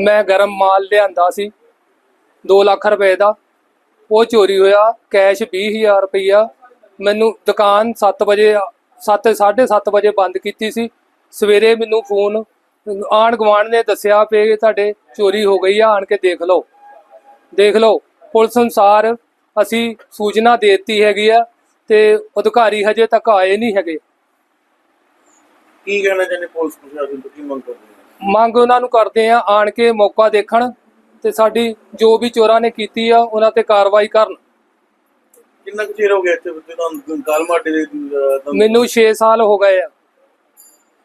ਮੈਂ ਗਰਮ ਮਾਲ ਲਿਆਂਦਾ ਸੀ। 2 ਲੱਖ ਰੁਪਏ ਦਾ। ਉਹ ਚੋਰੀ ਹੋਇਆ, ਕੈਸ਼ 20000 ਰੁਪਈਆ। ਮੈਨੂੰ ਦੁਕਾਨ 7 ਵਜੇ 7 7:30 ਵਜੇ ਬੰਦ ਕੀਤੀ ਸੀ। ਸਵੇਰੇ ਮੈਨੂੰ ਫੋਨ ਆਣ ਗਵਾਣ ਨੇ ਦੱਸਿਆ ਵੀ ਤੁਹਾਡੇ ਚੋਰੀ ਹੋ ਗਈ ਆ, ਆਣ ਕੇ ਦੇਖ ਲਓ। ਦੇਖ ਲਓ, ਪੁਲਿਸ ਅਨੁਸਾਰ ਅਸੀਂ ਸੂਚਨਾ ਦੇ ਦਿੱਤੀ ਹੈਗੀ ਆ ਤੇ ਅਧਿਕਾਰੀ ਹਜੇ ਤੱਕ ਆਏ ਨਹੀਂ ਹੈਗੇ। ਕੀ ਕਹਿਣਾ ਚਾਹੁੰਦੇ ਪੁਲਿਸ ਪ੍ਰਸ਼ਾਸਨ ਤੋਂ, ਕੀ ਮੰਗ ਕਰਦੇ ਮੰਗ ਉਹਨਾਂ ਨੂੰ ਕਰਦੇ ਆ ਆਣ ਕੇ ਮੌਕਾ ਦੇਖਣ ਤੇ ਸਾਡੀ ਜੋ ਵੀ ਚੋਰਾਂ ਨੇ ਕੀਤੀ ਆ ਉਹਨਾਂ ਤੇ ਕਾਰਵਾਈ ਕਰਨ। ਕਿੰਨਾ ਕੁ ਚਿਰ ਹੋ ਗਿਆ ਇੱਥੇ ਬੱਚੇ ਤੁਹਾਨੂੰ ਕਾਲ ਮਾਟੇ ਦੇ ਮੈਨੂੰ 6 ਸਾਲ ਹੋ ਗਏ ਆ।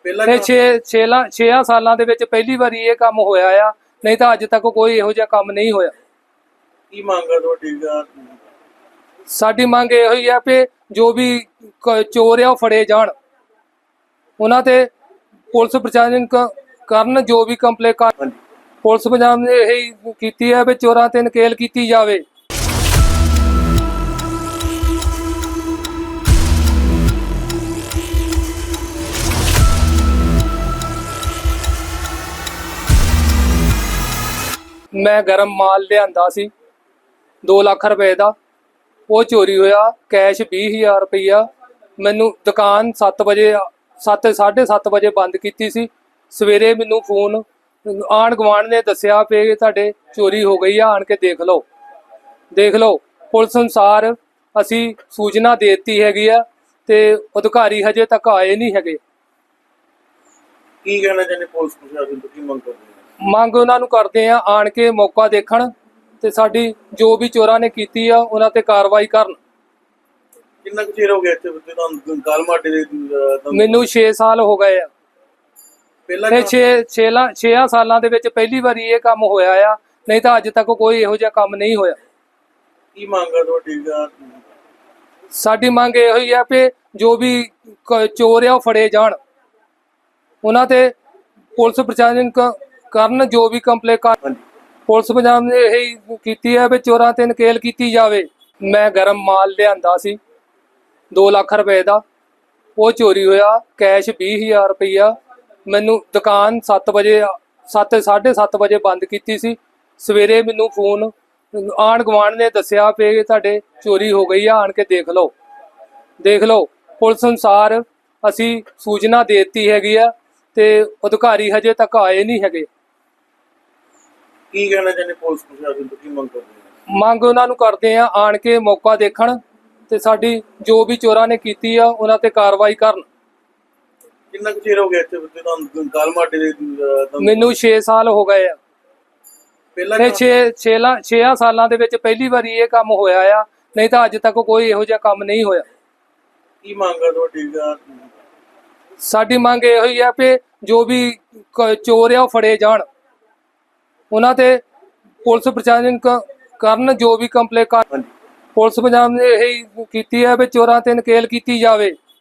ਪਹਿਲਾਂ ਤੇ ਕਿਉਂ- 6 6 6 ਸਾਲਾਂ ਦੇ ਵਿੱਚ ਪਹਿਲੀ ਵਾਰੀ ਇਹ ਕੰਮ ਹੋਇਆ ਆ ਨਹੀਂ ਤਾਂ ਅੱਜ ਤੱਕ ਕੋਈ ਇਹੋ ਜਿਹਾ ਕੰਮ ਨਹੀਂ ਹੋਇਆ। ਕੀ ਮੰਗ ਹੈ ਤੁਹਾਡੀ? ਸਾਡੀ ਮੰਗ ਇਹੋ ਹੀ ਆ ਕਿ ਜੋ ਵੀ ਚੋਰ ਆ ਉਹ ਫੜੇ ਜਾਣ। ਉਹਨਾਂ ਤੇ ਪੁਲਿਸ ਪ੍ਰਸ਼ਾਸਨ ਕਰਨ ਜੋ ਵੀ ਕੰਪਲੇਂਟ ਕਰ ਪੁਲਿਸ ਪੰਜਾਬ ਨੇ ਇਹ ਕੀਤੀ ਹੈ ਵੀ ਚੋਰਾਂ ਤੇ ਨਕੇਲ ਕੀਤੀ ਜਾਵੇ। ਮੈਂ ਗਰਮ ਮਾਲ ਲਿਆਂਦਾ ਸੀ 2 ਲੱਖ ਰੁਪਏ ਦਾ। ਉਹ ਚੋਰੀ ਹੋਇਆ ਕੈਸ਼ 20000 ਰੁਪਈਆ। ਮੈਨੂੰ ਦੁਕਾਨ 7 ਵਜੇ 7 7:30 ਵਜੇ ਬੰਦ ਕੀਤੀ ਸੀ। ਸਵੇਰੇ ਮੈਨੂੰ ਫੋਨ ਆਣ ਗਵਾਣ ਨੇ ਦੱਸਿਆ ਵੀ ਤੁਹਾਡੇ ਚੋਰੀ ਹੋ ਗਈ ਆ ਆਣ ਕੇ ਦੇਖ ਲਓ। ਦੇਖ ਲਓ ਪੁਲਿਸ ਅਨੁਸਾਰ ਅਸੀਂ ਸੂਚਨਾ ਦੇ ਦਿੱਤੀ ਹੈਗੀ ਆ ਤੇ ਅਧਿਕਾਰੀ ਹਜੇ ਤੱਕ ਆਏ ਨਹੀਂ ਹੈਗੇ। ਕੀ ਕਹਿਣਾ ਚਾਹੁੰਦੇ ਪੁਲਿਸ ਪ੍ਰਸ਼ਾਸਨ ਤੋਂ ਕੀ ਮੰਗ ਕਰਦੇ ਮੰਗ ਉਹਨਾਂ ਨੂੰ ਕਰਦੇ ਆ ਆਣ ਕੇ ਮੌਕਾ ਦੇਖਣ ਤੇ ਸਾਡੀ ਜੋ ਵੀ ਚੋਰਾਂ ਨੇ ਕੀਤੀ ਆ ਉਹਨਾਂ ਤੇ ਕਾਰਵਾਈ ਕਰਨ। ਕਿੰਨਾ ਕੁ ਚਿਰ ਹੋ ਗਿਆ ਇੱਥੇ ਤੁਹਾਨੂੰ ਕਾਲ ਮਾਟੇ ਦੇ ਮੈਨੂੰ 6 ਸਾਲ ਹੋ ਗਏ ਆ। ਪਹਿਲਾਂ ਤੇ ਕਿਉਂ- 6 6 6 ਸਾਲਾਂ ਦੇ ਵਿੱਚ ਪਹਿਲੀ ਵਾਰੀ ਇਹ ਕੰਮ ਹੋਇਆ ਆ ਨਹੀਂ ਤਾਂ ਅੱਜ ਤੱਕ ਕੋਈ ਇਹੋ ਜਿਹਾ ਕੰਮ ਨਹੀਂ ਹੋਇਆ। ਕੀ ਮੰਗ ਤੁਹਾਡੀ ਦਾ? ਸਾਡੀ ਮੰਗ ਇਹੋ ਹੀ ਆ ਕਿ ਜੋ ਵੀ ਚੋਰ ਆ ਉਹ ਫੜੇ ਜਾਣ। ਉਹਨਾਂ ਤੇ ਪੁਲਿਸ ਪ੍ਰਸ਼ਾਸਨ ਕਰਨ ਜੋ ਵੀ ਕੰਪਲੇਂਟ ਕਰ ਪੁਲਿਸ ਪੰਜਾਬ ਨੇ ਇਹ ਕੀਤੀ ਹੈ ਵੀ ਚੋਰਾਂ ਤੇ ਨਕੇਲ ਕੀਤੀ ਜਾਵੇ। ਮੈਂ ਗਰਮ ਮਾਲ ਲਿਆਂਦਾ ਸੀ 2 ਲੱਖ ਰੁਪਏ ਦਾ। ਉਹ ਚੋਰੀ ਹੋਇਆ ਕੈਸ਼ 20000 ਰੁਪਈਆ। ਮੈਨੂੰ ਦੁਕਾਨ 7 ਵਜੇ 7 7:30 ਵਜੇ ਬੰਦ ਕੀਤੀ ਸੀ। ਸਵੇਰੇ ਮੈਨੂੰ ਫੋਨ ਆਣ ਗਵਾਣ ਨੇ ਦੱਸਿਆ ਵੀ ਤੁਹਾਡੇ ਚੋਰੀ ਹੋ ਗਈ ਆ ਆਣ ਕੇ ਦੇਖ ਲਓ। ਦੇਖ ਲਓ ਪੁਲਿਸ ਅਨੁਸਾਰ ਅਸੀਂ ਸੂਚਨਾ ਦੇ ਦਿੱਤੀ ਹੈਗੀ ਆ ਤੇ ਅਧਿਕਾਰੀ ਹਜੇ ਤੱਕ ਆਏ ਨਹੀਂ ਹੈਗੇ। ਕੀ ਕਹਿਣਾ ਚਾਹੁੰਦੇ ਪੁਲਿਸ ਪ੍ਰਸ਼ਾਸਨ ਤੋਂ? ਕੀ ਮੰਗ ਕਰਦੇ ਮੰਗ ਉਹਨਾਂ ਨੂੰ ਕਰਦੇ ਆ ਆਣ ਕੇ ਮੌਕਾ ਦੇਖਣ ਤੇ ਸਾਡੀ ਜੋ ਵੀ ਚੋਰਾਂ ਨੇ ਕੀਤੀ ਆ ਉਹਨਾਂ ਤੇ ਕਾਰਵਾਈ ਕਰਨ। ਕਿੰਨਾ ਕੁ ਚਿਰ ਹੋ ਗਿਆ ਇੱਥੇ ਬੱਚੇ ਤੁਹਾਨੂੰ ਕਾਲ ਮਾਟੇ ਦੇ ਅਹ, ਤੁਹਾਨੂੰ- ਮੈਨੂੰ 6 ਸਾਲ ਹੋ ਗਏ ਆ। ਪਹਿਲਾਂ ਤੇ ਕਿਉਂ- 6 6 6 ਸਾਲਾਂ ਦੇ ਵਿੱਚ ਪਹਿਲੀ ਵਾਰੀ ਇਹ ਕੰਮ ਹੋਇਆ ਆ। ਨਹੀਂ ਤਾਂ ਅੱਜ ਤੱਕ ਕੋਈ ਇਹੋ ਜਿਹਾ ਕੰਮ ਨਹੀਂ ਹੋਇਆ। ਕੀ ਮੰਗ ਤੁਹਾਡੀ? ਦਾ ਸਾਡੀ ਮੰਗ ਇਹੋ ਹੀ ਆ ਕਿ ਜੋ ਵੀ ਕ- ਚੋਰ ਆ ਉਹ ਫੜੇ ਜਾਣ। ਉਹਨਾਂ ਤੇ ਪੁਲਿਸ ਪ੍ਰਸ਼ਾਸਨ ਕ- ਕਰਨ ਜੋ ਵੀ ਕੰਪਲੇਂਟ ਕਰ ਹਾਂਜੀ। ਪੁਲਿਸ ਪੰਜਾਬ ਨੇ ਇਹ ਕੀਤੀ ਹੈ ਵੀ ਚੋਰਾਂ ਤੇ ਨਕੇਲ ਕੀਤੀ ਜਾਵੇ।